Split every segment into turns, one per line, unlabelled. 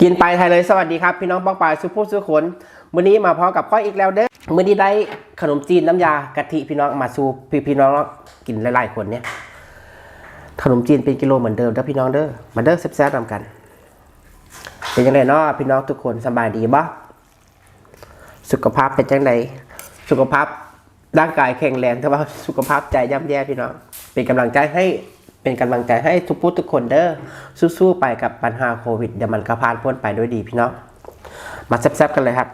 บินไปไทยเลยสวัสดีครับ พี่น้องป้องปายสุภูสุขนมื้อนี้มาพร้อมกับก้อยอีกแล้วเด้อมื้อนี้ได้ขนมจีนน้ำยากะทิพี่น้องมาสู่พี่พี่น้องกินหลายๆคนเนี่ยขนมจีนเป็นกิโลเหมือนเดิมเด้อพี่น้องเด้อมาเด้อแซ่บๆนำกันเป็นยังไงเนาะพี่น้องทุกคนสบายดีบ่สุขภาพเป็นจังไดสุขภาพร่างกายแข็งแรงแต่ว่าสุขภาพใจย่ำแย่พี่น้องเป็นกำลังใจให้ เป็นกำลังใจให้ทุกผู้ทุกคนเด้อสู้ๆไปกับปัญหาโควิดเดี๋ยวมันก็ผ่านพ้นไปด้วยดีพี่น้องมาแซ่บๆกันเลยครับ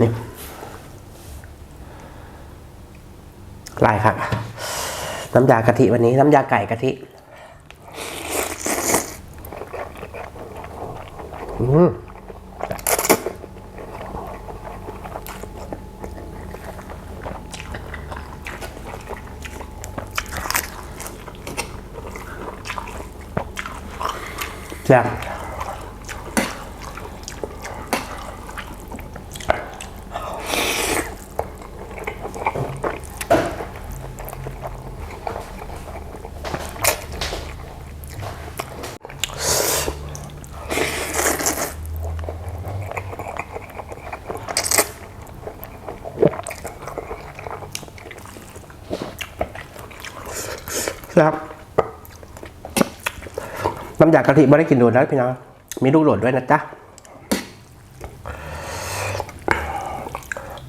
นี่ลายครับ น้ำยากะทิวันนี้ น้ำยาไก่กะทิอืม แซ่บแซ่บ น้ำยากะทิไม่ได้กินโดนแล้วพี่น้อง มีลูกโหลดด้วยนะจ๊ะ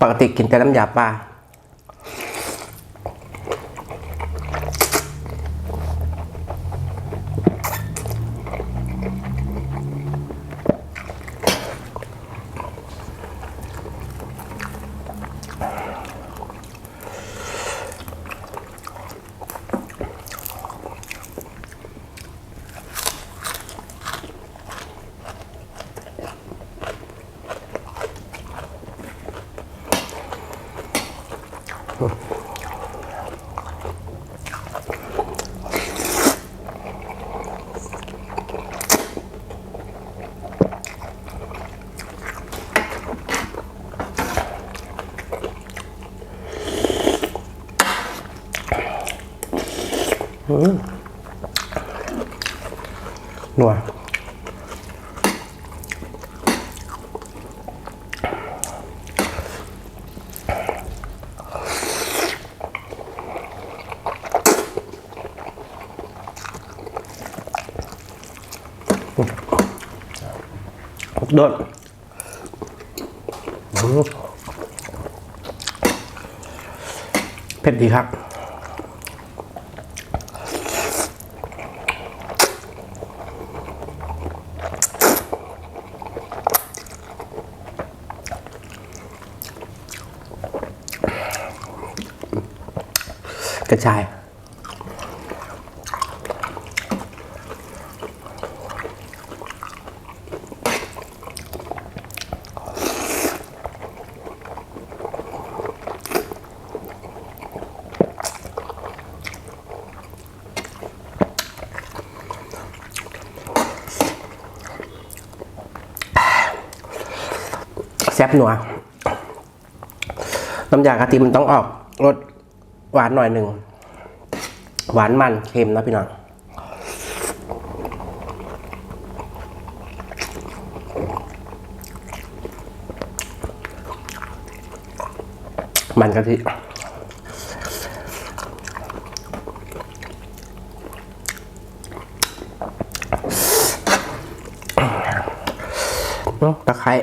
ปกติกินแต่น้ำยาปลา นั โดดเผ็ดดีครับกระชาย หนัว น้ำยากะทิมันต้องออกรสหวานหน่อยหนึ่ง หวานมันเค็มนะพี่น้องมันกะทิตะไคร้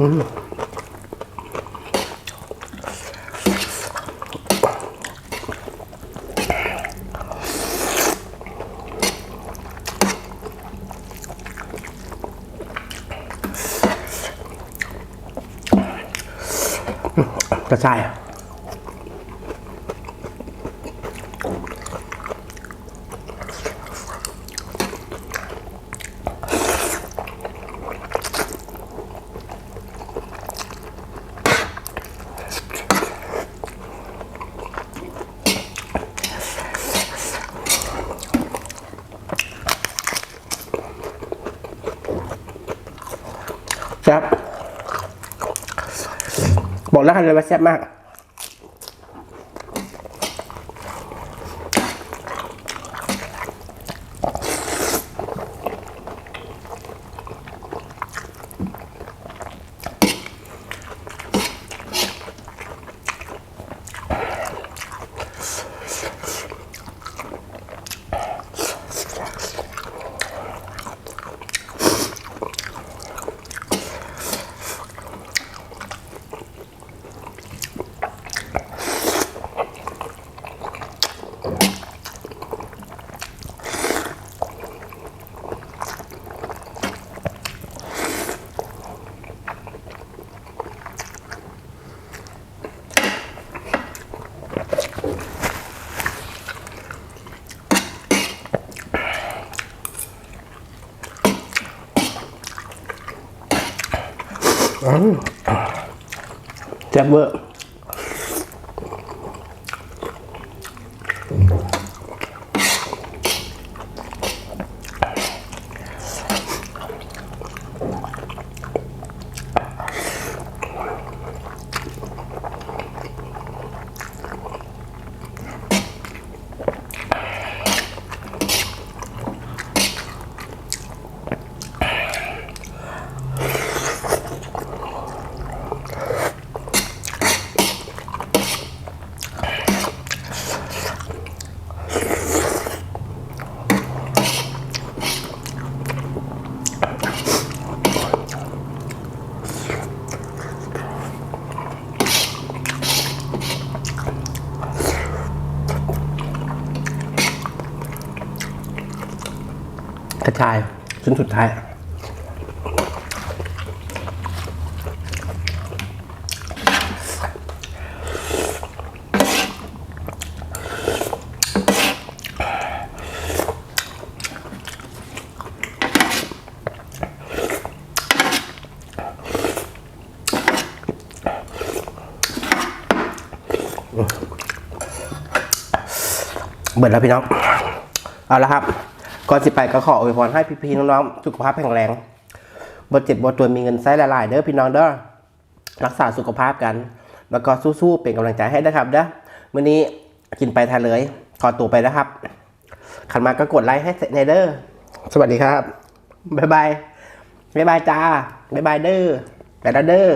อก็ใช่แซ่บ บอกแล้วกันเลยว่าแซ่บมาก แซ่บเวอร์ กระชายชิ้นสุดท้าย เบิดแล้วพี่น้อง เอาละครับ ก่อนสิไปก็ขออวยพรให้พี่ๆน้องๆสุขภาพแข็งแรงบ่เจ็บบ่ตัวมีเงินใช้หลายๆเด้อพี่น้องเด้อรักษาสุขภาพกัน แล้วก็สู้ๆเป็นกำลังใจให้นะครับเด้อมื้อนี้กินไปทานเลยขอตัวไปนะครับขันมาก็กดไลค์ให้ในเด้อสวัสดีครับ บ๊ายบาย บ๊ายบายจ้า บ๊ายบายเด้อแต่ละเด้อ